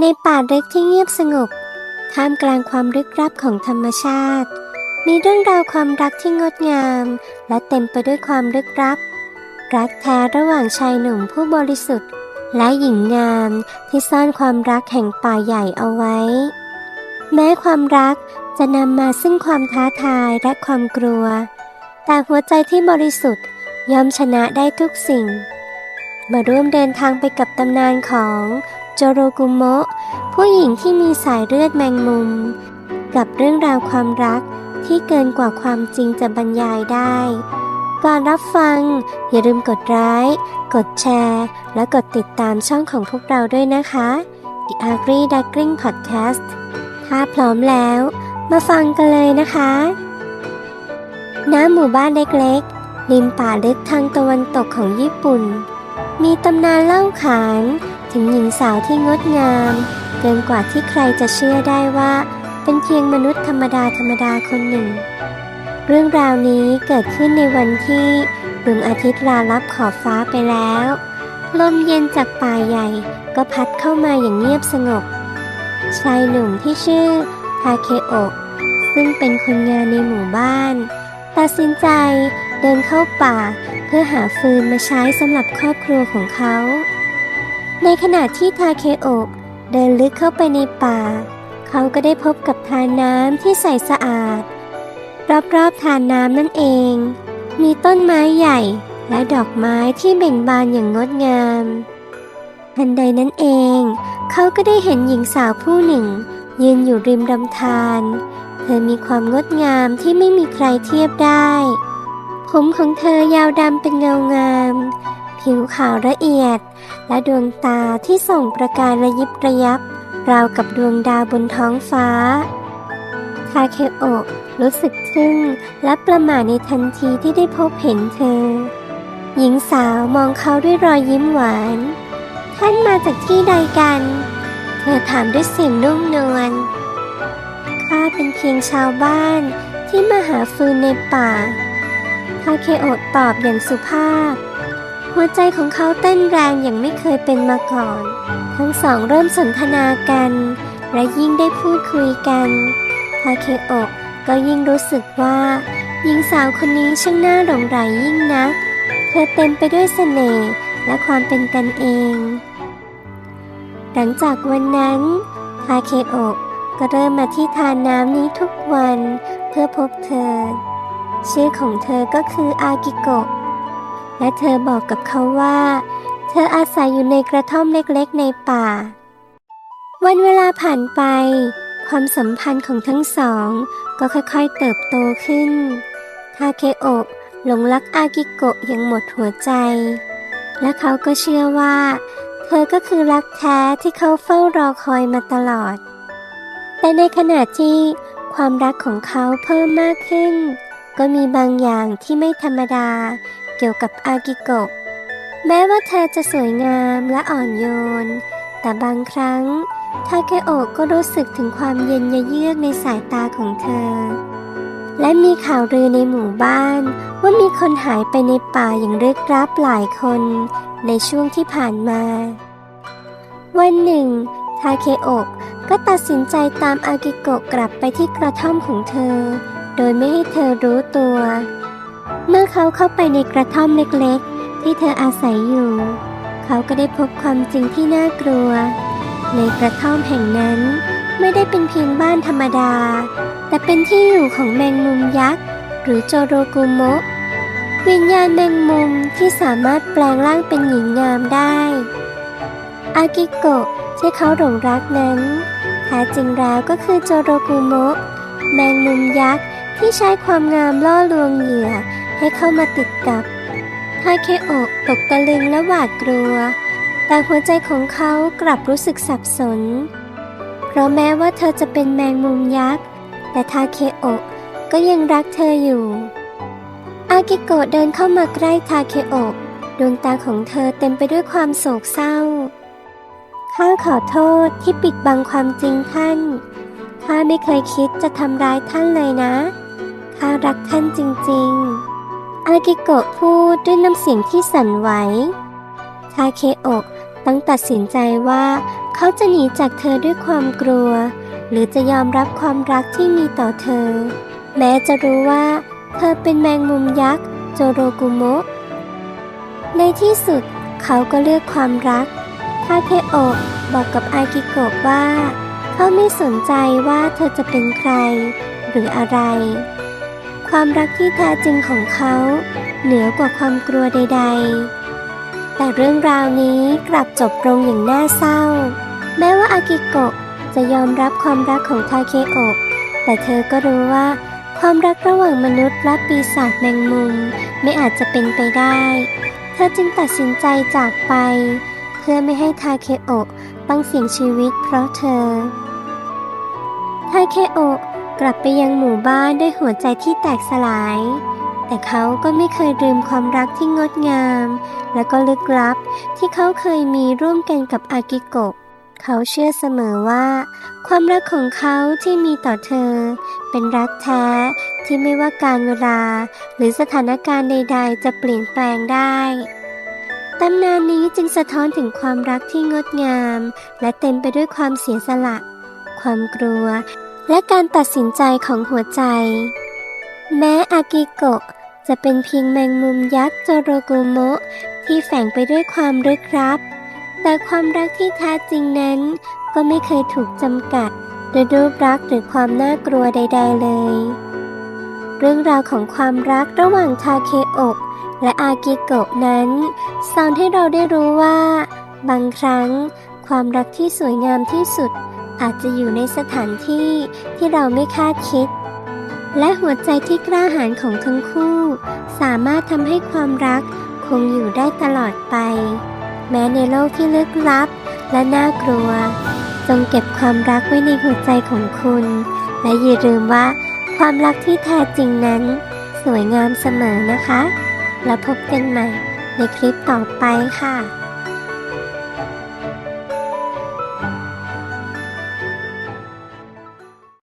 ในป่าลึกที่เงียบสงบ ท่ามกลางความลึกลับของธรรมชาติ มีเรื่องราวความรักที่งดงาม และเต็มไปด้วยความลึกลับ รักแท้ระหว่างชายหนุ่มผู้บริสุทธิ์ และหญิงงามที่ซ่อนความรักแห่งป่าใหญ่เอาไว้ แม้ความรักจะนำมาซึ่งความท้าทายและความกลัว แต่หัวใจที่บริสุทธิ์ยอมชนะได้ทุกสิ่ง มาร่วมเดินทางไปกับตำนานของ โจโรกุโมะ ผู้หญิงที่มีสายเลือดแมงมุม กับเรื่องราวความรักที่เกินกว่าความจริงจะบรรยายได้ ก่อนรับฟัง อย่าลืมกดไลค์กดแชร์ และกดติดตามช่องของพวกเราด้วยนะคะ The Ugly Duckling Podcast ถ้าพร้อมแล้ว มาฟังกันเลยนะคะณหมู่บ้านเล็กๆริมป่าลึกทางตะวันตกของญี่ปุ่น มีตำนานเล่าขาน ถึงหญิงสาวที่งดงาม เกินกว่าที่ใครจะเชื่อได้ว่า เป็นเพียงมนุษย์ธรรมดาธรรมดาคนหนึ่ง เรื่องราวนี้เกิดขึ้นในวันที่ดวงอาทิตย์ลาลับขอบฟ้าไปแล้ว ลมเย็นจากป่าใหญ่ก็พัดเข้ามาอย่างเงียบสงบ ชายหนุ่มที่ชื่อทาเคโอะซึ่งเป็นคนงานในหมู่บ้าน ตัดสินใจเดินเข้าป่าเพื่อหาฟืนมาใช้สำหรับครอบครัวของเขา ในขณะที่ทาเคโอะเดินลึกเข้าไปในป่า เขาก็ได้พบกับทานน้ำที่ใสสะอาด รอบๆทานน้ำนั่นเอง มีต้นไม้ใหญ่และดอกไม้ที่เบ่งบานอย่างงดงาม ทันใดนั้นเอง เขาก็ได้เห็นหญิงสาวผู้หนึ่ง ยืนอยู่ริมลำธารเธอมีความงดงามที่ไม่มีใครเทียบได้ ผมของเธอยาวดำเป็นเงางาม ผิวขาวละเอียด และดวงตาที่ส่องประกายระยิบระยับ ราวกับดวงดาวบนท้องฟ้าทาเคโอะรู้สึกทึ่งและประหม่าในทันทีที่ได้พบเห็นเธอ หญิงสาวมองเขาด้วยรอยยิ้มหวาน ท่านมาจากที่ใดกัน เธอถามด้วยเสียงนุ่มนวลข้าเป็นเพียงชาวบ้านที่มาหาฟืนในป่าทาเคโอะตอบอย่างสุภาพ หัวใจของเขาเต้นแรงอย่างไม่เคยเป็นมาก่อน ทั้งสองเริ่มสนทนากัน และยิ่งได้พูดคุยกันทาเคโอะก็ยิ่งรู้สึกว่าหญิงสาวคนนี้ช่างน่าหลงใหลยิ่งนัก เธอเต็มไปด้วยเสน่ห์และความเป็นกันเอง หลังจากวันนั้นทาเคโอะก็เริ่มมาที่ทานน้ำนี้ทุกวันเพื่อพบเธอ ชื่อของเธอก็คืออากิโกะ และเธอบอกกับเขาว่า เธออาศัยอยู่ในกระท่อมเล็กๆในป่า วันเวลาผ่านไป ความสัมพันธ์ของทั้งสอง ก็ค่อยๆเติบโตขึ้น ทาเคโอะหลงรักอากิโกะอย่างหมดหัวใจ และเขาก็เชื่อว่า เธอก็คือรักแท้ที่เขาเฝ้ารอคอยมาตลอด แต่ในขณะที่ความรักของเขาเพิ่มมากขึ้น ก็มีบางอย่างที่ไม่ธรรมดา เกี่ยวกับอากิโกะ แม้ว่าเธอจะสวยงามและอ่อนโยน แต่บางครั้งทาเคโอะก็รู้สึกถึงความเย็นยเยือกในสายตาของเธอ และมีข่าวลือในหมู่บ้าน ว่ามีคนหายไปในป่าอย่างลึกลับหลายคนในช่วงที่ผ่านมา วันหนึ่งทาเคโอะก็ตัดสินใจตามอากิโกะกลับไปที่กระท่อมของเธอ โดยไม่ให้เธอรู้ตัว เมื่อเขาเข้าไปในกระท่อมเล็กๆ ที่เธออาศัยอยู่ เขาก็ได้พบความจริงที่น่ากลัว ในกระท่อมแห่งนั้นไม่ได้เป็นเพียงบ้านธรรมดา แต่เป็นที่อยู่ของแมงมุมยักษ์ หรือโจโรกุโมะวิญญาณแมงมุมที่สามารถแปลงร่างเป็นหญิงงามได้ อากิโกะที่เขาหลงรักนั้นแท้จริงแล้วก็คือโจโรกุโมะแมงมุมยักษ์ที่ใช้ความงามล่อลวงเหยื่อ ให้เข้ามาติดกับทาเคโอะตกตะลึงและหวาดกลัว แต่หัวใจของเขากลับรู้สึกสับสน เพราะแม้ว่าเธอจะเป็นแมงมุมยักษ์ แต่ทาเคโอะก็ยังรักเธออยู่ อากิโกะเดินเข้ามาใกล้ทาเคโอะดวงตาของเธอเต็มไปด้วยความโศกเศร้า ข้าขอโทษที่ปิดบังความจริงท่าน ข้าไม่เคยคิดจะทำร้ายท่านเลยนะ ข้ารักท่านจริงๆ อากิโกะพูดด้วยน้ำเสียงที่สั่นไหวทาเคโอะต้องตัดสินใจว่าเขาจะหนีจากเธอด้วยความกลัว หรือจะยอมรับความรักที่มีต่อเธอ แม้จะรู้ว่า เธอเป็นแมงมุมยักษ์โจโรกุโมะในที่สุดเขาก็เลือกความรักทาเคโอะบอกกับอากิโกะว่า เขาไม่สนใจว่าเธอจะเป็นใคร หรืออะไร ความรักที่แท้จริงของเขาเหนือกว่าความกลัวใด ๆ แต่เรื่องราวนี้กลับจบลงอย่างน่าเศร้า แม้ว่าอากิโกะจะยอมรับความรักของทาเคโอะแต่เธอก็รู้ว่าความรักระหว่างมนุษย์และปีศาจแมงมุมไม่อาจจะเป็นไปได้ เธอจึงตัดสินใจจากไป เพื่อไม่ให้ทาเคโอะต้องเสี่ยงชีวิตเพราะเธอ ทาเคโอะ กลับไปยังหมู่บ้านด้วยหัวใจที่แตกสลาย แต่เขาก็ไม่เคยลืมความรักที่งดงาม และก็ลึกลับที่เขาเคยมีร่วมกันกับอากิโกะเขาเชื่อเสมอว่า ความรักของเขาที่มีต่อเธอ เป็นรักแท้ที่ไม่ว่าการเวลา หรือสถานการณ์ใด ๆ จะเปลี่ยนแปลงได้ตำนานนี้จึงสะท้อนถึงความรักที่งดงาม และเต็มไปด้วยความเสียสละ ความกลัว และการตัดสินใจของหัวใจ แม้อากิโกะจะเป็นเพียงแมงมุมยักษ์โจโรกุโมะที่แฝงไปด้วยความลึกลับ แต่ความรักที่แท้จริงนั้นก็ไม่เคยถูกจำกัดด้วยรูปรักษณ์หรือความน่ากลัวใด ๆ เลย เรื่องราวของความรักระหว่างทาเคโอะและอากิโกะนั้นสอนให้เราได้รู้ว่า บางครั้ง ความรักที่สวยงามที่สุด อาจจะอยู่ในสถานที่ที่เราไม่คาดคิด และหัวใจที่กล้าหาญของทั้งคู่ สามารถทำให้ความรักคงอยู่ได้ตลอดไป แม้ในโลกที่ลึกลับและน่ากลัว จงเก็บความรักไว้ในหัวใจของคุณ และอย่าลืมว่า ความรักที่แท้จริงนั้น สวยงามเสมอนะคะ แล้วพบกันใหม่ในคลิปต่อไปค่ะ